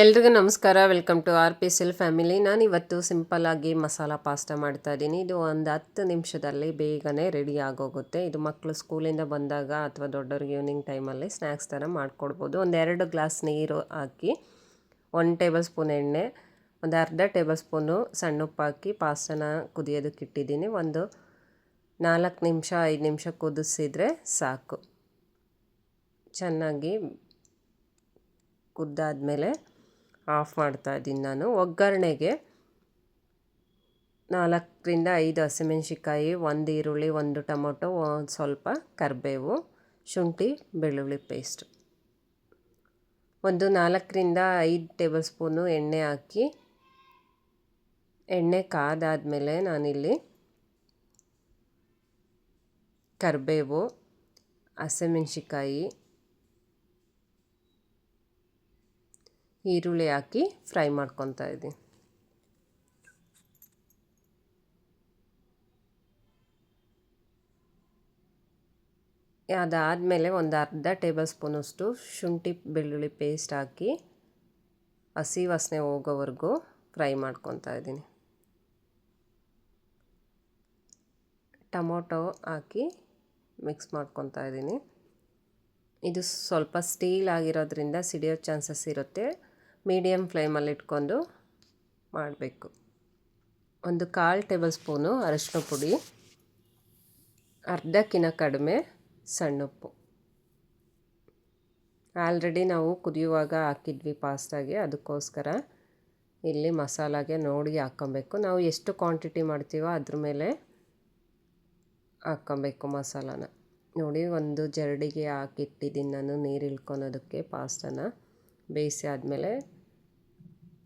ಎಲ್ರಿಗೂ ನಮಸ್ಕಾರ. Welcome to R P ಸಿಲ್ ಫ್ಯಾಮಿಲಿ ನಾನು ಇವತ್ತು ಸಿಂಪಲ್ಲಾಗಿ ಮಸಾಲ ಪಾಸ್ತಾ ಮಾಡ್ತಾ ಇದ್ದೀನಿ. ಇದು ಒಂದು ಹತ್ತು ನಿಮಿಷದಲ್ಲಿ ಬೇಗನೆ ರೆಡಿ ಆಗೋಗುತ್ತೆ. ಇದು ಮಕ್ಕಳು ಸ್ಕೂಲಿಂದ ಬಂದಾಗ ಅಥವಾ ದೊಡ್ಡವ್ರಿಗೆ ಈವ್ನಿಂಗ್ ಟೈಮಲ್ಲಿ ಸ್ನ್ಯಾಕ್ಸ್ ಥರ ಮಾಡಿಕೊಡ್ಬೋದು. ಒಂದೆರಡು ಗ್ಲಾಸ್ ನೀರು ಹಾಕಿ ಒಂದು ಟೇಬಲ್ ಸ್ಪೂನ್ ಎಣ್ಣೆ, ಒಂದು ಅರ್ಧ ಟೇಬಲ್ ಸ್ಪೂನು ಸಣ್ಣ ಉಪ್ಪು ಹಾಕಿ ಪಾಸ್ತಾನ ಕುದಿಯೋದಕ್ಕೆ ಇಟ್ಟಿದ್ದೀನಿ. ಒಂದು ನಾಲ್ಕು ನಿಮಿಷ, ಐದು ನಿಮಿಷ ಕುದಿಸಿದರೆ ಸಾಕು. ಚೆನ್ನಾಗಿ ಕುದ್ದಾದಮೇಲೆ ಆಫ್ ಮಾಡ್ತಾ ಇದ್ದೀನಿ ನಾನು. ಒಗ್ಗರಣೆಗೆ ನಾಲ್ಕರಿಂದ ಐದು ಹಸಿಮೆಣ್ಸಿಕಾಯಿ ಒಂದು ಈರುಳ್ಳಿ, ಒಂದು ಟೊಮೊಟೊ, ಒಂದು ಸ್ವಲ್ಪ ಕರಿಬೇವು, ಶುಂಠಿ, ಬೆಳ್ಳುಳ್ಳಿ ಪೇಸ್ಟ್ ಒಂದು ನಾಲ್ಕರಿಂದ ಐದು ಟೇಬಲ್ ಸ್ಪೂನು ಎಣ್ಣೆ ಹಾಕಿ, ಎಣ್ಣೆ ಕಾದಾದಮೇಲೆ ನಾನಿಲ್ಲಿ ಕರಿಬೇವು ಹಸಿಮೆಣ್ಸಿಕಾಯಿ ಈರುಳ್ಳಿ ಹಾಕಿ ಫ್ರೈ ಮಾಡ್ಕೊತಾ ಇದ್ದೀನಿ. ಅದಾದಮೇಲೆ ಒಂದು ಅರ್ಧ ಟೇಬಲ್ ಸ್ಪೂನಷ್ಟು ಶುಂಠಿ ಬೆಳ್ಳುಳ್ಳಿ ಪೇಸ್ಟ್ ಹಾಕಿ ಹಸಿ ವಾಸನೆ ಹೋಗೋವರೆಗೂ ಫ್ರೈ ಮಾಡ್ಕೊತಾ ಇದ್ದೀನಿ. ಟೊಮೊಟೊ ಹಾಕಿ ಮಿಕ್ಸ್ ಮಾಡ್ಕೊತಾ ಇದ್ದೀನಿ. ಇದು ಸ್ವಲ್ಪ ಸ್ಟೀಲ್ ಆಗಿರೋದ್ರಿಂದ ಸಿಡಿಯೋ ಚಾನ್ಸಸ್ ಇರುತ್ತೆ. ಮೀಡಿಯಮ್ ಫ್ಲೇಮಲ್ಲಿ ಇಟ್ಕೊಂಡು ಮಾಡಬೇಕು. ಒಂದು ಕಾಲು ಟೇಬಲ್ ಸ್ಪೂನು ಅರಶಿನ ಪುಡಿ, ಅರ್ಧಕ್ಕಿಂತ ಕಡಿಮೆ ಸಣ್ಣುಪ್ಪು ಆಲ್ರೆಡಿ ನಾವು ಕುದಿಯುವಾಗ ಹಾಕಿದ್ವಿ ಪಾಸ್ತಾಗೆ, ಅದಕ್ಕೋಸ್ಕರ ಇಲ್ಲಿ ಮಸಾಲಾಗೆ ನೋಡಿ ಹಾಕ್ಕೊಬೇಕು. ನಾವು ಎಷ್ಟು ಕ್ವಾಂಟಿಟಿ ಮಾಡ್ತೀವೋ ಅದ್ರ ಮೇಲೆ ಹಾಕ್ಕೊಬೇಕು ಮಸಾಲಾನ. ನೋಡಿ, ಒಂದು ಜರಡಿಗೆ ಹಾಕಿಟ್ಟಿದ್ದೀನಿ ನಾನು ನೀರು ಇಳ್ಕೊಳೋದಕ್ಕೆ ಪಾಸ್ತಾನ. ಬೇಯಿಸಿ ಆದಮೇಲೆ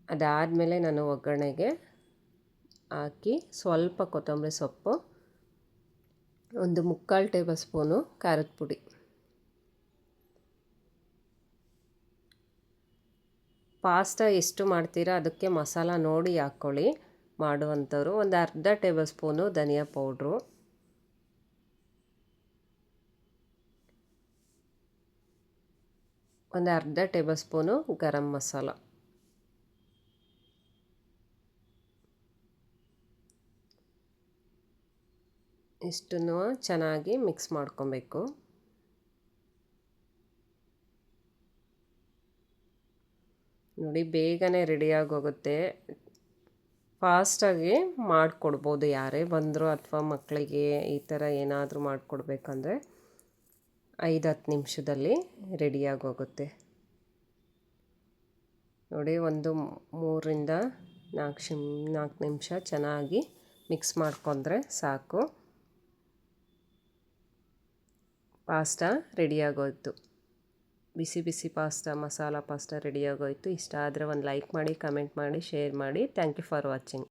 ಅದಾದಮೇಲೆ ನಾನು ಒಗ್ಗರಣೆಗೆ ಹಾಕಿ ಸ್ವಲ್ಪ ಕೊತ್ತಂಬರಿ ಸೊಪ್ಪು, ಒಂದು ಮುಕ್ಕಾಲು ಟೇಬಲ್ ಸ್ಪೂನು ಖಾರದ ಪುಡಿ. ಪಾಸ್ತಾ ಎಷ್ಟು ಮಾಡ್ತೀರಾ ಅದಕ್ಕೆ ಮಸಾಲ ನೋಡಿ ಹಾಕ್ಕೊಳ್ಳಿ. ಮಾಡುವಂಥವ್ರು ಒಂದು ಅರ್ಧ ಟೇಬಲ್ ಸ್ಪೂನು ಧನಿಯಾ ಪೌಡ್ರು. ಒಂದು ಅರ್ಧ ಟೇಬಲ್ ಸ್ಪೂನು ಗರಂ ಮಸಾಲ. ಇಷ್ಟನ್ನು ಚೆನ್ನಾಗಿ ಮಿಕ್ಸ್ ಮಾಡ್ಕೊಬೇಕು. ನೋಡಿ, ಬೇಗನೆ ರೆಡಿಯಾಗಿ ಹೋಗುತ್ತೆ ಫಾಸ್ಟಾಗಿ ಮಾಡಿಕೊಡ್ಬೋದು ಯಾರೇ ಬಂದರೂ, ಅಥವಾ ಮಕ್ಕಳಿಗೆ ಈ ಥರ ಏನಾದರೂ ಮಾಡಿಕೊಡ್ಬೇಕಂದ್ರೆ. ಐದು ಹತ್ತು ನಿಮಿಷದಲ್ಲಿ ರೆಡಿಯಾಗಿ ಹೋಗುತ್ತೆ ನೋಡಿ, ಒಂದು ಮೂರರಿಂದ ನಾಲ್ಕು ಶಿಮ್, ನಾಲ್ಕು ನಿಮಿಷ ಚೆನ್ನಾಗಿ ಮಿಕ್ಸ್ ಮಾಡ್ಕೊಂಡ್ರೆ ಸಾಕು. ಪಾಸ್ತಾ ರೆಡಿಯಾಗೋಯ್ತು. ಬಿಸಿ ಬಿಸಿ ಪಾಸ್ತಾ ಮಸಾಲ ಪಾಸ್ತಾ ರೆಡಿಯಾಗೋಯ್ತು. ಇಷ್ಟ ಆದರೆ ಒಂದು ಲೈಕ್ ಮಾಡಿ, ಕಮೆಂಟ್ ಮಾಡಿ, ಶೇರ್ ಮಾಡಿ. Thank you for watching.